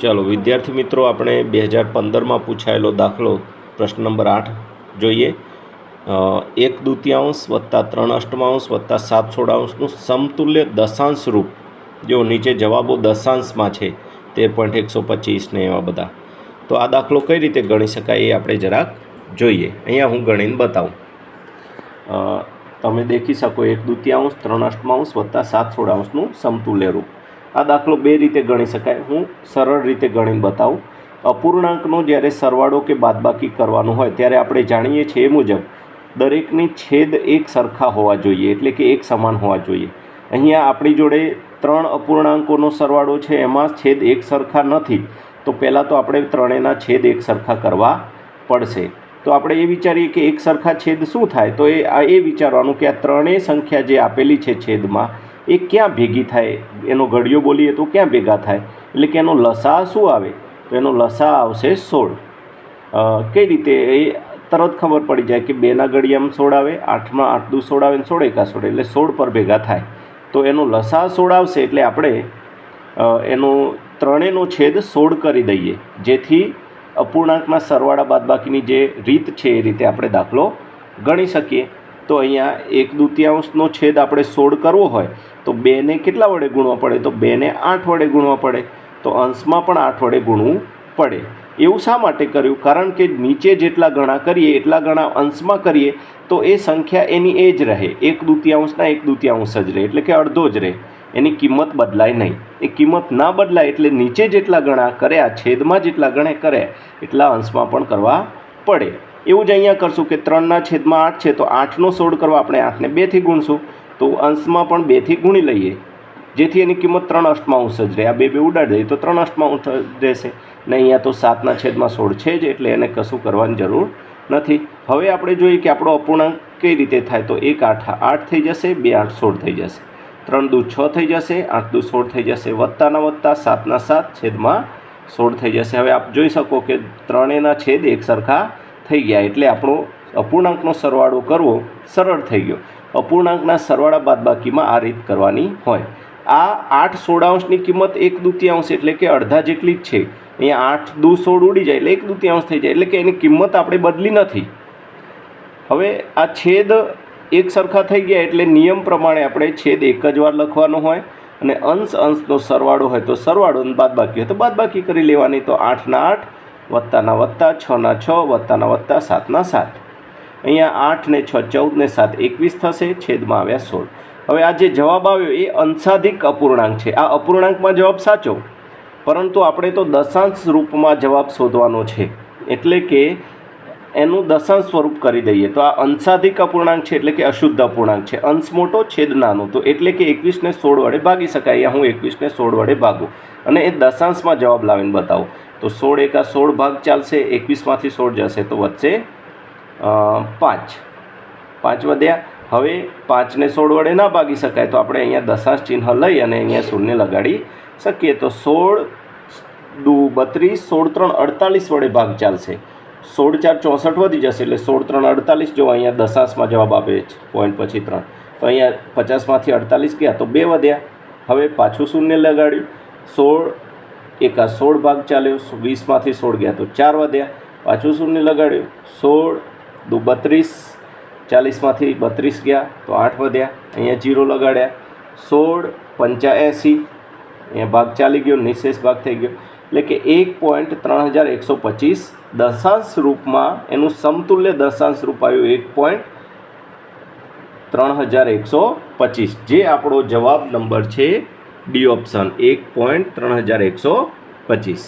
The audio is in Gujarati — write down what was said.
ચાલો, વિદ્યાર્થી મિત્રો, આપણે બે હજાર પંદરમાં પૂછાયેલો દાખલો પ્રશ્ન નંબર આઠ જોઈએ. એક દૂતિયાંશ વત્તા ત્રણ અષ્ટમાંશ વત્તા સાત સોળાંશનું સમતુલ્ય દશાંશ રૂપ જો નીચે જવાબો દશાંશમાં છે તેર પોઈન્ટ એકસો પચીસ ને એવા બધા. તો આ દાખલો કઈ રીતે ગણી શકાય એ આપણે જરાક જોઈએ. અહીંયા હું ગણીને બતાવું. તમે દેખી શકો એક દૂતિયાંશ ત્રણ અષ્ટમાંશ વત્તા સાત સોળાંશનું સમતુલ્ય રૂપ. આ દાખલો બે રીતે ગણી શકાય. હું સરળ રીતે ગણીને બતાવું. અપૂર્ણાંકનો જ્યારે સરવાળો કે બાદબાકી કરવાનો હોય ત્યારે આપણે જાણીએ છીએ એ મુજબ દરેકની છેદ એક સરખા હોવા જોઈએ, એટલે કે એક સમાન હોવા જોઈએ. અહીંયા આપણી જોડે ત્રણ અપૂર્ણાંકોનો સરવાળો છે, એમાં છેદ એક સરખા નથી, તો પહેલાં તો આપણે ત્રણેયના છેદ એક સરખા કરવા પડશે. તો આપણે એ વિચારીએ કે એક સરખા છેદ શું થાય? તો એ આ એ વિચારવાનું કે આ ત્રણેય સંખ્યા જે આપેલી છે છેદમાં એ ક્યાં ભેગી થાય? એનો ઘડિયો બોલીએ તો ક્યાં ભેગા થાય? એટલે કે એનો લસા શું આવે? તો એનો લસા આવશે સોળ. કઈ રીતે? એ તરત ખબર પડી જાય કે બેના ઘડિયામાં સોળ આવે, આઠમાં આઠ દુ સોળ આવે ને સોળ એકા સોળ. એટલે સોળ પર ભેગા થાય. તો એનો લસા સોળ આવશે એટલે આપણે એનો ત્રણેયનો છેદ સોળ કરી દઈએ. જેથી અપૂર્ણાંકના સરવાળા બાદબાકીની જે રીત છે એ રીતે આપણે દાખલો ગણી શકીએ. તો અહીંયા એક દૂતિયાંશનો છેદ આપણે સોળ કરવો હોય, તો બેને કેટલા વડે ગુણવા પડે? તો બેને આઠ વડે ગુણવા પડે. તો અંશમાં પણ આઠ વડે ગુણવું પડે. એવું શા માટે કર્યું? કારણ કે નીચે જેટલા ગણા કરીએ, એટલા ગણા અંશમાં કરીએ, તો એ સંખ્યા એની એ જ રહે. એક દૂતિયાંશના એક દૂતિયાંશ જ રહે, એટલે કે અડધો જ રહે. એની કિંમત બદલાય નહીં. એ કિંમત ના બદલાય એટલે નીચે જેટલા ગણા કર્યા, છેદમાં જેટલા ગણે કર્યા, એટલા અંશમાં પણ કરવા પડે. એવું જ અહીંયા કરશું કે ત્રણના છેદમાં આઠ છે, તો આઠનો સોળ કરવા આપણે આઠને બેથી ગુણશું, તો અંશમાં પણ બેથી ગુણી લઈએ. જેથી એની કિંમત ત્રણ અષ્ટમાંશ જ રહે. આ બે બે ઉડાડી દઈએ તો ત્રણ અષ્ટમાંશ રહેશે. ને અહીંયા તો સાતના છેદમાં સોળ છે જ, એટલે એને કશું કરવાની જરૂર નથી. હવે આપણે જોઈએ કે આપણો અપૂર્ણાંક કઈ રીતે થાય. તો એક આઠ આઠ થઈ જશે, બે આઠ સોળ થઈ જશે. ત્રણ દુ છ થઈ જશે, આઠ દુ સોળ થઈ જશે. વત્તાના વત્તા, સાતના સાત છેદમાં સોળ થઈ જશે. હવે આપ જોઈ શકો કે ત્રણેયના છેદ એક સરખા થઈ ગયા એટલે આપણો અપૂર્ણાંકનો સરવાળો કરવો સરળ થઈ ગયો. અપૂર્ણાંકના સરવાળા બાદબાકીમાં આ રીત કરવાની હોય. આ આઠ સોળાંશની કિંમત એક દૂતિયાંશ એટલે કે અડધા જેટલી જ છે. અહીંયા આઠ દુ સોળ ઉડી જાય એટલે એક દૂતિયાંશ થઈ જાય એટલે કે એની કિંમત આપણે બદલી નથી. હવે આ છેદ એક સરખા થઈ ગયા એટલે નિયમ પ્રમાણે આપણે છેદ એક જ વાર લખવાનો હોય અને અંશ અંશનો સરવાળો હોય તો સરવાળો બાદબાકી હોય તો બાદબાકી કરી લેવાની તો આઠના આઠ વત્તાના વત્તા, છના છ, વત્તાના વત્તા, સાતના સાત. અહીંયા આઠ ને છ, ચૌદ ને સાત, એકવીસ થશે, છેદમાં આવ્યા સોળ. હવે આ જે જવાબ આવ્યો એ અંશાધિક અપૂર્ણાંક છે. આ અપૂર્ણાંકમાં જવાબ સાચો? પરંતુ આપણે તો દશાંશ રૂપમાં જવાબ શોધવાનો છે. એટલે કે એનું દશાંશ સ્વરૂપ કરી દઈએ. તો આ અંશાધિક અપૂર્ણાંક છે એટલે કે અશુદ્ધ અપૂર્ણાંક છે. અંશ મોટો, છેદ નાનો. તો એટલે કે એકવીસને સોળ વડે ભાગી શકાય. અહીંયા હું એકવીસને સોળ વડે ભાગું. અને એ દશાંશમાં જવાબ લાવીને બતાવું. તો સોળ એકા સોળ ભાગ ચાલશે, એકવીસમાંથી સોળ જશે, તો વચ્ચે પાંચ. પાંચ વધ્યા. હવે પાંચને સોળ વડે ના ભાગી શકાય, તો આપણે અહીંયા દશાંશ ચિહ્ન લઈ અને અહીંયા શૂન્ય લગાડી શકીએ. તો સોળ દુ બત્રીસ, સોળ ત્રણ અડતાલીસ વડે ભાગ ચાલશે. સોળ ચાર ચોસઠ વધી જશે, એટલે સોળ ત્રણ અડતાલીસ, જો અહીંયા દશાંશમાં જવાબ આપે છે પોઈન્ટ પછી ત્રણ. તો અહીંયા પચાસમાંથી અડતાલીસ ગયા, તો બે વધ્યા. હવે પાછું શૂન્ય લગાડ્યું. સોળ એકા સોળ ભાગ ચાલ્યો વીસમાંથી સોળ ગયા. તો ચાર વધ્યા પાછું શૂન્ય લગાડ્યું. સોળ દુ બત્રીસ, ચાલીસમાંથી બત્રીસ ગયા. તો આઠ વધ્યા. અહીંયા જીરો લગાડ્યા. સોળ પંચ્યાએંસી અહીંયા ભાગ ચાલી ગયો, નિશેષ ભાગ થઈ ગયો. એટલે કે એક પોઈન્ટ ત્રણ હજાર એકસો પચીસ દશાંશ રૂપમાં એનું સમતુલ્ય દશાંશ રૂપ આવ્યું એક પોઈન્ટ ત્રણ હજાર એકસો પચીસ. જે આપણો જવાબ નંબર છે ડી ઓપ્શન એક પોઈન્ટ ત્રણ હજાર એકસો પચીસ.